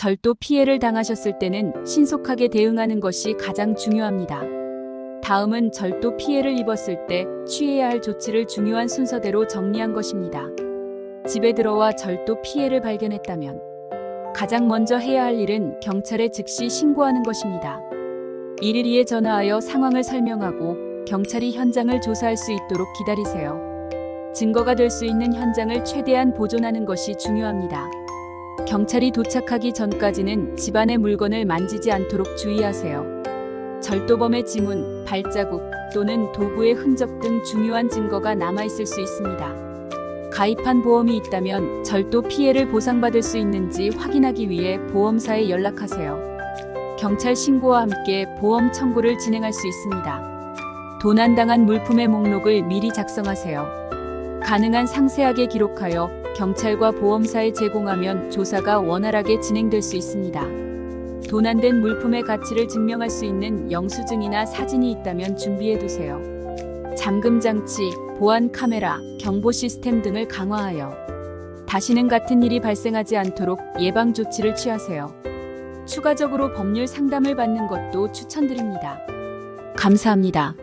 절도 피해를 당하셨을 때는 신속하게 대응하는 것이 가장 중요합니다. 다음은 절도 피해를 입었을 때 취해야 할 조치를 중요한 순서대로 정리한 것입니다. 집에 들어와 절도 피해를 발견했다면 가장 먼저 해야 할 일은 경찰에 즉시 신고하는 것입니다. 112에 전화하여 상황을 설명하고 경찰이 현장을 조사할 수 있도록 기다리세요. 증거가 될 수 있는 현장을 최대한 보존하는 것이 중요합니다. 경찰이 도착하기 전까지는 집안의 물건을 만지지 않도록 주의하세요. 절도범의 지문, 발자국 또는 도구의 흔적 등 중요한 증거가 남아 있을 수 있습니다. 가입한 보험이 있다면 절도 피해를 보상받을 수 있는지 확인하기 위해 보험사에 연락하세요. 경찰 신고와 함께 보험 청구를 진행할 수 있습니다. 도난당한 물품의 목록을 미리 작성하세요. 가능한 상세하게 기록하여 경찰과 보험사에 제공하면 조사가 원활하게 진행될 수 있습니다. 도난된 물품의 가치를 증명할 수 있는 영수증이나 사진이 있다면 준비해 두세요. 잠금 장치, 보안 카메라, 경보 시스템 등을 강화하여 다시는 같은 일이 발생하지 않도록 예방 조치를 취하세요. 추가적으로 법률 상담을 받는 것도 추천드립니다. 감사합니다.